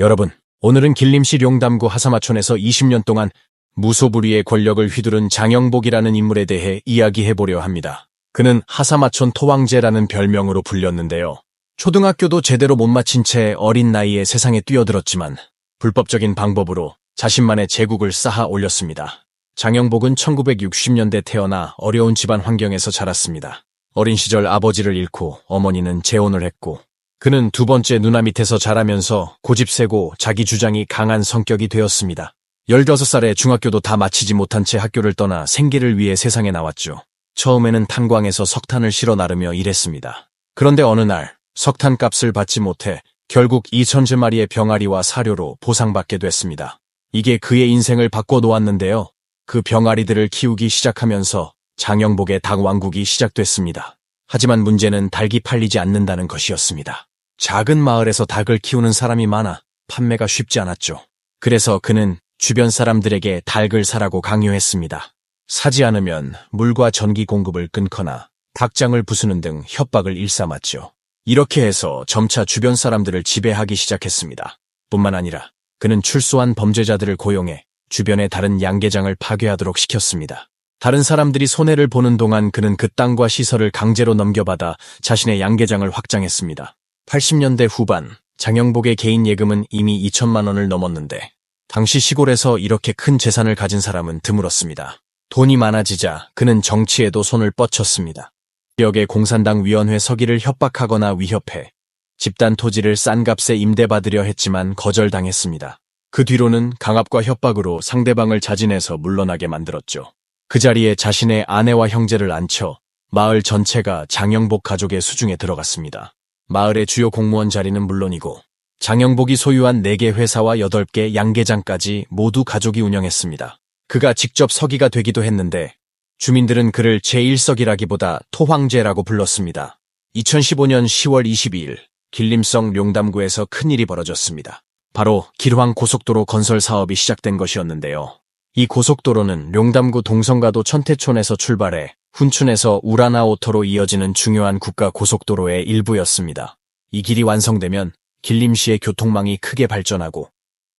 여러분, 오늘은 길림시 용담구 하사마촌에서 20년 동안 무소불위의 권력을 휘두른 장영복이라는 인물에 대해 이야기해보려 합니다. 그는 하사마촌 토왕제라는 별명으로 불렸는데요. 초등학교도 제대로 못 마친 채 어린 나이에 세상에 뛰어들었지만 불법적인 방법으로 자신만의 제국을 쌓아 올렸습니다. 장영복은 1960년대 태어나 어려운 집안 환경에서 자랐습니다. 어린 시절 아버지를 잃고 어머니는 재혼을 했고 그는 두 번째 누나 밑에서 자라면서 고집세고 자기 주장이 강한 성격이 되었습니다. 16살에 중학교도 다 마치지 못한 채 학교를 떠나 생계를 위해 세상에 나왔죠. 처음에는 탄광에서 석탄을 실어 나르며 일했습니다. 그런데 어느 날 석탄 값을 받지 못해 결국 2천제 마리의 병아리와 사료로 보상받게 됐습니다. 이게 그의 인생을 바꿔 놓았는데요. 그 병아리들을 키우기 시작하면서 장영복의 닭 왕국이 시작됐습니다. 하지만 문제는 닭이 팔리지 않는다는 것이었습니다. 작은 마을에서 닭을 키우는 사람이 많아 판매가 쉽지 않았죠. 그래서 그는 주변 사람들에게 닭을 사라고 강요했습니다. 사지 않으면 물과 전기 공급을 끊거나 닭장을 부수는 등 협박을 일삼았죠. 이렇게 해서 점차 주변 사람들을 지배하기 시작했습니다. 뿐만 아니라 그는 출소한 범죄자들을 고용해 주변의 다른 양계장을 파괴하도록 시켰습니다. 다른 사람들이 손해를 보는 동안 그는 그 땅과 시설을 강제로 넘겨받아 자신의 양계장을 확장했습니다. 80년대 후반 장영복의 개인 예금은 이미 2천만 원을 넘었는데 당시 시골에서 이렇게 큰 재산을 가진 사람은 드물었습니다. 돈이 많아지자 그는 정치에도 손을 뻗쳤습니다. 지역의 공산당 위원회 서기를 협박하거나 위협해 집단 토지를 싼 값에 임대받으려 했지만 거절당했습니다. 그 뒤로는 강압과 협박으로 상대방을 자진해서 물러나게 만들었죠. 그 자리에 자신의 아내와 형제를 앉혀 마을 전체가 장영복 가족의 수중에 들어갔습니다. 마을의 주요 공무원 자리는 물론이고 장영복이 소유한 4개 회사와 8개 양계장까지 모두 가족이 운영했습니다. 그가 직접 서기가 되기도 했는데 주민들은 그를 제1석이라기보다 토황제라고 불렀습니다. 2015년 10월 22일 길림성 용담구에서 큰일이 벌어졌습니다. 바로 길황 고속도로 건설 사업이 시작된 것이었는데요. 이 고속도로는 용담구 동성가도 천태촌에서 출발해 훈춘에서 우라나오터로 이어지는 중요한 국가 고속도로의 일부였습니다. 이 길이 완성되면 길림시의 교통망이 크게 발전하고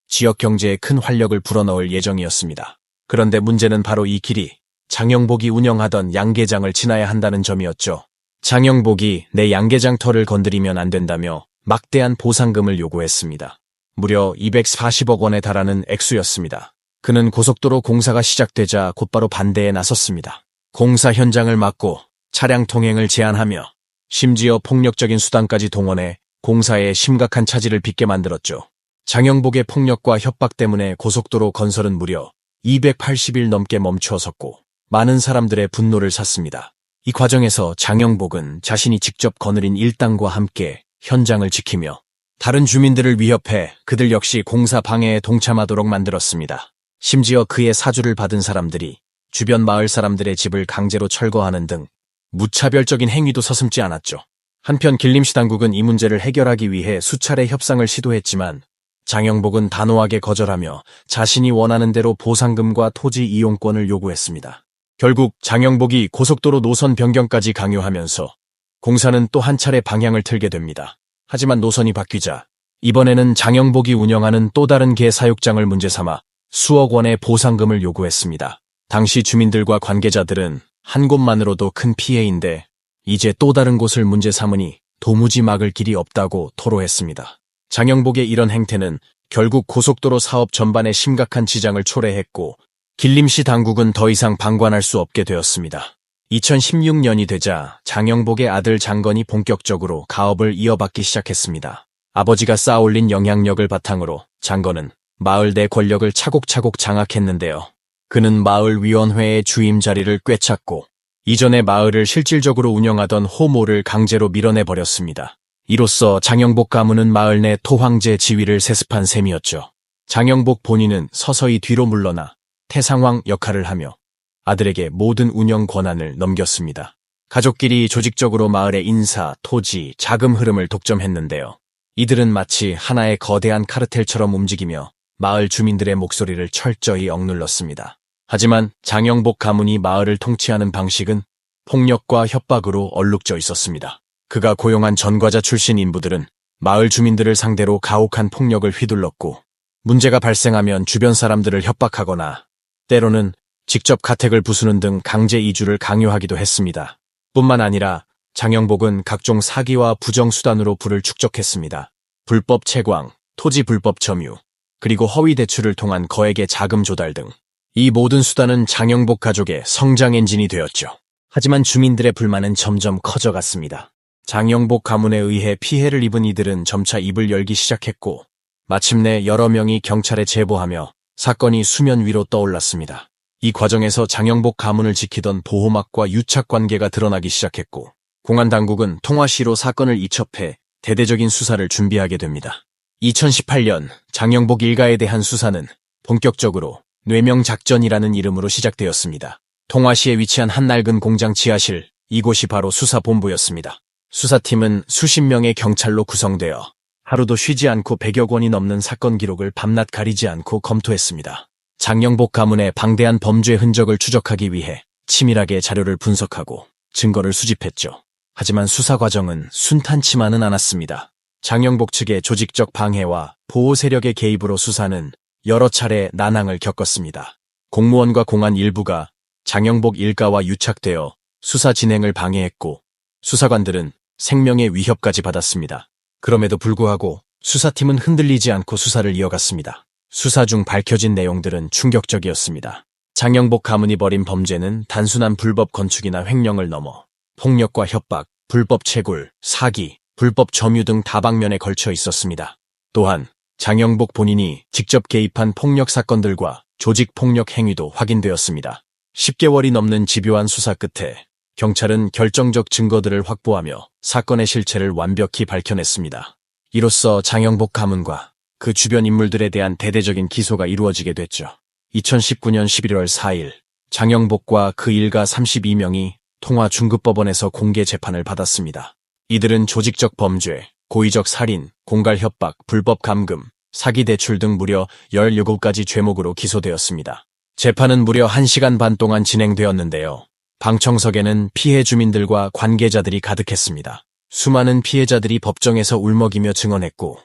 지역 경제에 큰 활력을 불어넣을 예정이었습니다. 그런데 문제는 바로 이 길이 장영복이 운영하던 양계장을 지나야 한다는 점이었죠. 장영복이 내 양계장 터를 건드리면 안 된다며 막대한 보상금을 요구했습니다. 무려 240억 원에 달하는 액수였습니다. 그는 고속도로 공사가 시작되자 곧바로 반대에 나섰습니다. 공사 현장을 막고 차량 통행을 제한하며 심지어 폭력적인 수단까지 동원해 공사에 심각한 차질을 빚게 만들었죠. 장영복의 폭력과 협박 때문에 고속도로 건설은 무려 280일 넘게 멈추어섰고 많은 사람들의 분노를 샀습니다. 이 과정에서 장영복은 자신이 직접 거느린 일당과 함께 현장을 지키며 다른 주민들을 위협해 그들 역시 공사 방해에 동참하도록 만들었습니다. 심지어 그의 사주를 받은 사람들이 주변 마을 사람들의 집을 강제로 철거하는 등 무차별적인 행위도 서슴지 않았죠. 한편 길림시 당국은 이 문제를 해결하기 위해 수차례 협상을 시도했지만 장영복은 단호하게 거절하며 자신이 원하는 대로 보상금과 토지 이용권을 요구했습니다. 결국 장영복이 고속도로 노선 변경까지 강요하면서 공사는 또 한 차례 방향을 틀게 됩니다. 하지만 노선이 바뀌자 이번에는 장영복이 운영하는 또 다른 개 사육장을 문제 삼아 수억 원의 보상금을 요구했습니다. 당시 주민들과 관계자들은 한 곳만으로도 큰 피해인데 이제 또 다른 곳을 문제 삼으니 도무지 막을 길이 없다고 토로했습니다. 장영복의 이런 행태는 결국 고속도로 사업 전반에 심각한 지장을 초래했고 길림시 당국은 더 이상 방관할 수 없게 되었습니다. 2016년이 되자 장영복의 아들 장건이 본격적으로 가업을 이어받기 시작했습니다. 아버지가 쌓아올린 영향력을 바탕으로 장건은 마을 내 권력을 차곡차곡 장악했는데요. 그는 마을 위원회의 주임 자리를 꿰찼고 이전에 마을을 실질적으로 운영하던 호모를 강제로 밀어내 버렸습니다. 이로써 장영복 가문은 마을 내 토황제 지위를 세습한 셈이었죠. 장영복 본인은 서서히 뒤로 물러나 태상왕 역할을 하며 아들에게 모든 운영 권한을 넘겼습니다. 가족끼리 조직적으로 마을의 인사, 토지, 자금 흐름을 독점했는데요. 이들은 마치 하나의 거대한 카르텔처럼 움직이며 마을 주민들의 목소리를 철저히 억눌렀습니다. 하지만 장영복 가문이 마을을 통치하는 방식은 폭력과 협박으로 얼룩져 있었습니다. 그가 고용한 전과자 출신 인부들은 마을 주민들을 상대로 가혹한 폭력을 휘둘렀고 문제가 발생하면 주변 사람들을 협박하거나 때로는 직접 가택을 부수는 등 강제 이주를 강요하기도 했습니다. 뿐만 아니라 장영복은 각종 사기와 부정수단으로 부를 축적했습니다. 불법 채광, 토지 불법 점유, 그리고 허위 대출을 통한 거액의 자금 조달 등 이 모든 수단은 장영복 가족의 성장 엔진이 되었죠. 하지만 주민들의 불만은 점점 커져갔습니다. 장영복 가문에 의해 피해를 입은 이들은 점차 입을 열기 시작했고 마침내 여러 명이 경찰에 제보하며 사건이 수면 위로 떠올랐습니다. 이 과정에서 장영복 가문을 지키던 보호막과 유착 관계가 드러나기 시작했고 공안 당국은 통화시로 사건을 이첩해 대대적인 수사를 준비하게 됩니다. 2018년 장영복 일가에 대한 수사는 본격적으로 뇌명 작전이라는 이름으로 시작되었습니다. 통화시에 위치한 한 낡은 공장 지하실, 이곳이 바로 수사본부였습니다. 수사팀은 수십 명의 경찰로 구성되어 하루도 쉬지 않고 100여 권이 넘는 사건 기록을 밤낮 가리지 않고 검토했습니다. 장영복 가문의 방대한 범죄 흔적을 추적하기 위해 치밀하게 자료를 분석하고 증거를 수집했죠. 하지만 수사 과정은 순탄치만은 않았습니다. 장영복 측의 조직적 방해와 보호 세력의 개입으로 수사는 여러 차례 난항을 겪었습니다. 공무원과 공안 일부가 장영복 일가와 유착되어 수사 진행을 방해했고 수사관들은 생명의 위협까지 받았습니다. 그럼에도 불구하고 수사팀은 흔들리지 않고 수사를 이어갔습니다. 수사 중 밝혀진 내용들은 충격적이었습니다. 장영복 가문이 벌인 범죄는 단순한 불법 건축이나 횡령을 넘어 폭력과 협박, 불법 채굴, 사기, 불법 점유 등 다방면에 걸쳐 있었습니다. 또한 장영복 본인이 직접 개입한 폭력 사건들과 조직 폭력 행위도 확인되었습니다. 10개월이 넘는 집요한 수사 끝에 경찰은 결정적 증거들을 확보하며 사건의 실체를 완벽히 밝혀냈습니다. 이로써 장영복 가문과 그 주변 인물들에 대한 대대적인 기소가 이루어지게 됐죠. 2019년 11월 4일 장영복과 그 일가 32명이 통화 중급법원에서 공개 재판을 받았습니다. 이들은 조직적 범죄, 고의적 살인, 공갈 협박, 불법 감금, 사기 대출 등 무려 17가지 죄목으로 기소되었습니다. 재판은 무려 1시간 반 동안 진행되었는데요. 방청석에는 피해 주민들과 관계자들이 가득했습니다. 수많은 피해자들이 법정에서 울먹이며 증언했고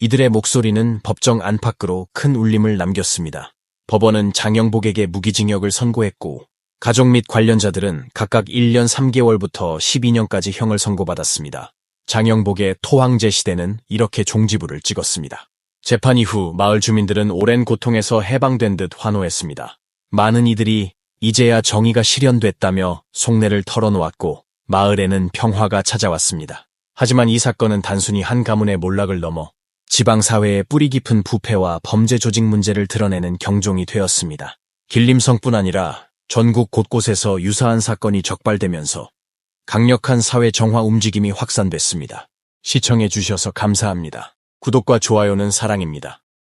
이들의 목소리는 법정 안팎으로 큰 울림을 남겼습니다. 법원은 장영복에게 무기징역을 선고했고 가족 및 관련자들은 각각 1년 3개월부터 12년까지 형을 선고받았습니다. 장영복의 토황제 시대는 이렇게 종지부를 찍었습니다. 재판 이후 마을 주민들은 오랜 고통에서 해방된 듯 환호했습니다. 많은 이들이 이제야 정의가 실현됐다며 속내를 털어놓았고 마을에는 평화가 찾아왔습니다. 하지만 이 사건은 단순히 한 가문의 몰락을 넘어 지방사회의 뿌리 깊은 부패와 범죄 조직 문제를 드러내는 경종이 되었습니다. 길림성뿐 아니라 전국 곳곳에서 유사한 사건이 적발되면서 강력한 사회 정화 움직임이 확산됐습니다. 시청해 주셔서 감사합니다. 구독과 좋아요는 사랑입니다.